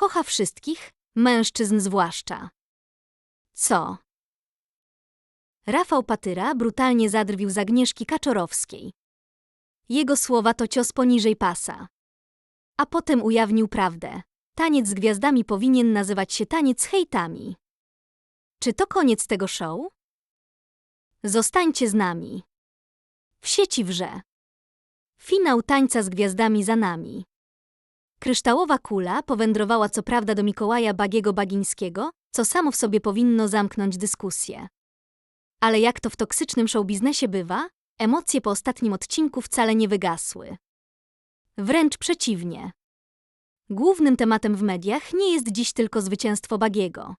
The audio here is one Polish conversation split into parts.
Kocha wszystkich, mężczyzn zwłaszcza. Co? Rafał Patyra brutalnie zadrwił z Agnieszki Kaczorowskiej. Jego słowa to cios poniżej pasa. A potem ujawnił prawdę. Taniec z gwiazdami powinien nazywać się taniec z hejtami. Czy to koniec tego show? Zostańcie z nami. W sieci wrze. Finał tańca z gwiazdami za nami. Kryształowa kula powędrowała co prawda do Mikołaja Bagiego Bagińskiego, co samo w sobie powinno zamknąć dyskusję. Ale jak to w toksycznym showbiznesie bywa, emocje po ostatnim odcinku wcale nie wygasły. Wręcz przeciwnie. Głównym tematem w mediach nie jest dziś tylko zwycięstwo Bagiego.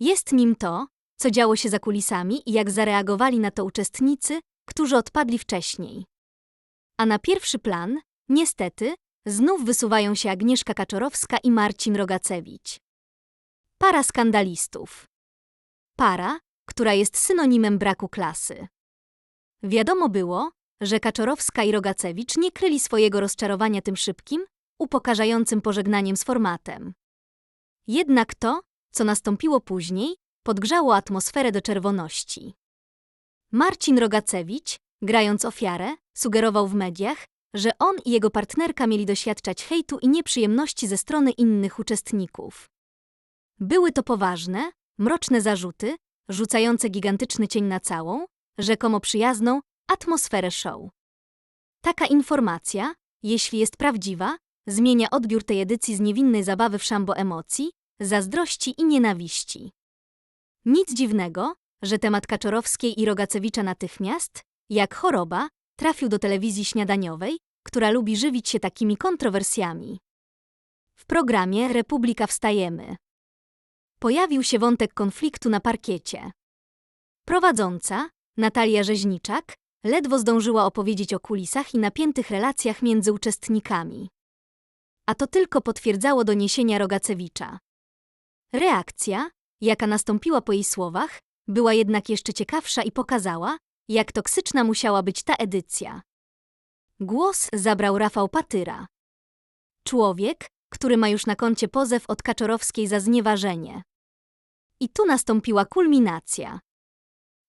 Jest nim to, co działo się za kulisami i jak zareagowali na to uczestnicy, którzy odpadli wcześniej. A na pierwszy plan, niestety, znów wysuwają się Agnieszka Kaczorowska i Marcin Rogacewicz. Para skandalistów. Para, która jest synonimem braku klasy. Wiadomo było, że Kaczorowska i Rogacewicz nie kryli swojego rozczarowania tym szybkim, upokarzającym pożegnaniem z formatem. Jednak to, co nastąpiło później, podgrzało atmosferę do czerwoności. Marcin Rogacewicz, grając ofiarę, sugerował w mediach, że on i jego partnerka mieli doświadczać hejtu i nieprzyjemności ze strony innych uczestników. Były to poważne, mroczne zarzuty, rzucające gigantyczny cień na całą, rzekomo przyjazną, atmosferę show. Taka informacja, jeśli jest prawdziwa, zmienia odbiór tej edycji z niewinnej zabawy w szambo emocji, zazdrości i nienawiści. Nic dziwnego, że temat Kaczorowskiej i Rogacewicza natychmiast, jak choroba, trafił do telewizji śniadaniowej, która lubi żywić się takimi kontrowersjami. W programie Republika Wstajemy. Pojawił się wątek konfliktu na parkiecie. Prowadząca, Natalia Rzeźniczak, ledwo zdążyła opowiedzieć o kulisach i napiętych relacjach między uczestnikami. A to tylko potwierdzało doniesienia Rogacewicza. Reakcja, jaka nastąpiła po jej słowach, była jednak jeszcze ciekawsza i pokazała, jak toksyczna musiała być ta edycja. Głos zabrał Rafał Patyra. Człowiek, który ma już na koncie pozew od Kaczorowskiej za znieważenie. I tu nastąpiła kulminacja.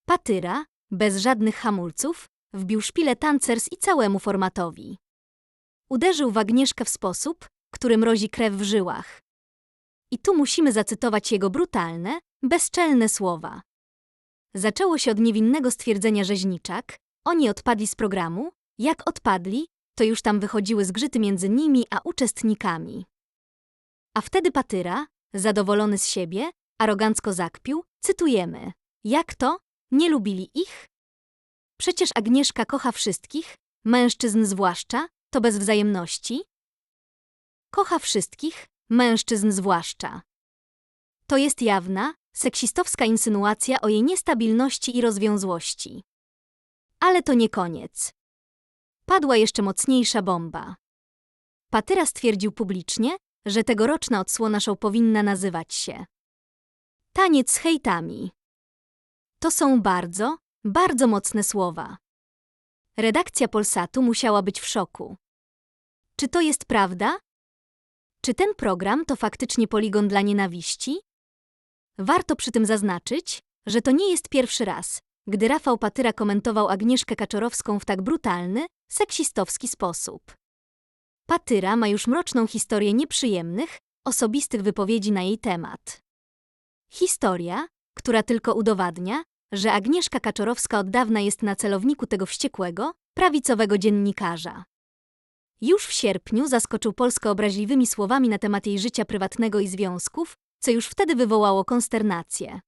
Patyra, bez żadnych hamulców, wbił szpilę tancers i całemu formatowi. Uderzył w Agnieszkę w sposób, który mrozi krew w żyłach. I tu musimy zacytować jego brutalne, bezczelne słowa. Zaczęło się od niewinnego stwierdzenia rzeźniczak, oni odpadli z programu, jak odpadli, to już tam wychodziły zgrzyty między nimi a uczestnikami. A wtedy Patyra, zadowolony z siebie, arogancko zakpił, cytujemy. Jak to? Nie lubili ich? Przecież Agnieszka kocha wszystkich, mężczyzn zwłaszcza, to bez wzajemności. Kocha wszystkich, mężczyzn zwłaszcza. To jest jawna, seksistowska insynuacja o jej niestabilności i rozwiązłości. Ale to nie koniec. Padła jeszcze mocniejsza bomba. Patyra stwierdził publicznie, że tegoroczna odsłona show powinna nazywać się Taniec z hejtami. To są bardzo, bardzo mocne słowa. Redakcja Polsatu musiała być w szoku. Czy to jest prawda? Czy ten program to faktycznie poligon dla nienawiści? Warto przy tym zaznaczyć, że to nie jest pierwszy raz, gdy Rafał Patyra komentował Agnieszkę Kaczorowską w tak brutalny, seksistowski sposób. Patyra ma już mroczną historię nieprzyjemnych, osobistych wypowiedzi na jej temat. Historia, która tylko udowadnia, że Agnieszka Kaczorowska od dawna jest na celowniku tego wściekłego, prawicowego dziennikarza. Już w sierpniu zaskoczył Polskę obraźliwymi słowami na temat jej życia prywatnego i związków, co już wtedy wywołało konsternację.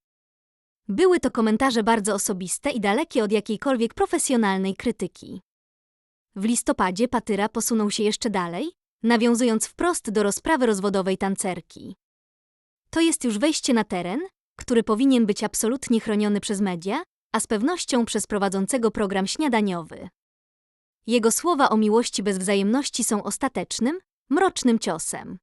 Były to komentarze bardzo osobiste i dalekie od jakiejkolwiek profesjonalnej krytyki. W listopadzie Patyra posunął się jeszcze dalej, nawiązując wprost do rozprawy rozwodowej tancerki. To jest już wejście na teren, który powinien być absolutnie chroniony przez media, a z pewnością przez prowadzącego program śniadaniowy. Jego słowa o miłości bez wzajemności są ostatecznym, mrocznym ciosem.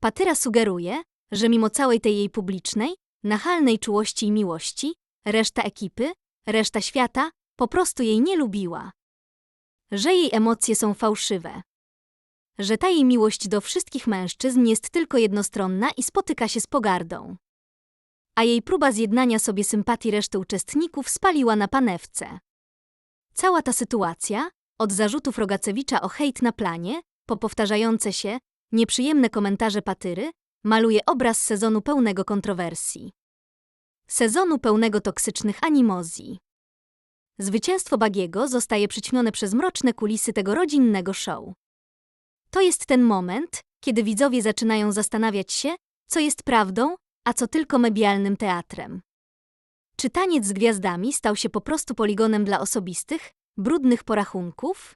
Patyra sugeruje, że mimo całej tej jej publicznej, nachalnej czułości i miłości, reszta ekipy, reszta świata po prostu jej nie lubiła. Że jej emocje są fałszywe. że ta jej miłość do wszystkich mężczyzn jest tylko jednostronna i spotyka się z pogardą. A jej próba zjednania sobie sympatii reszty uczestników spaliła na panewce. Cała ta sytuacja, od zarzutów Rogacewicza o hejt na planie, po powtarzające się, nieprzyjemne komentarze Patyry, maluje obraz sezonu pełnego kontrowersji. Sezonu pełnego toksycznych animozji. Zwycięstwo Bagiego zostaje przyćmione przez mroczne kulisy tego rodzinnego show. To jest ten moment, kiedy widzowie zaczynają zastanawiać się, co jest prawdą, a co tylko medialnym teatrem. Czy taniec z gwiazdami stał się po prostu poligonem dla osobistych, brudnych porachunków?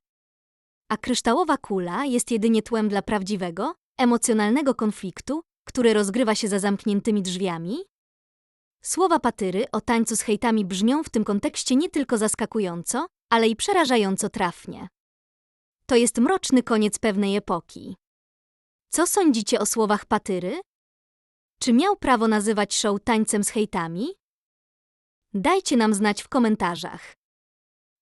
A kryształowa kula jest jedynie tłem dla prawdziwego, emocjonalnego konfliktu, który rozgrywa się za zamkniętymi drzwiami? Słowa Patyry o tańcu z hejtami brzmią w tym kontekście nie tylko zaskakująco, ale i przerażająco trafnie. To jest mroczny koniec pewnej epoki. Co sądzicie o słowach Patyry? Czy miał prawo nazywać show tańcem z hejtami? Dajcie nam znać w komentarzach.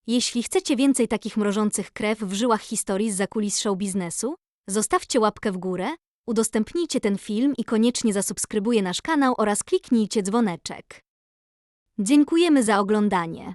Jeśli chcecie więcej takich mrożących krew w żyłach historii z zakulis show biznesu, zostawcie łapkę w górę, udostępnijcie ten film i koniecznie zasubskrybujcie nasz kanał oraz kliknijcie dzwoneczek. Dziękujemy za oglądanie.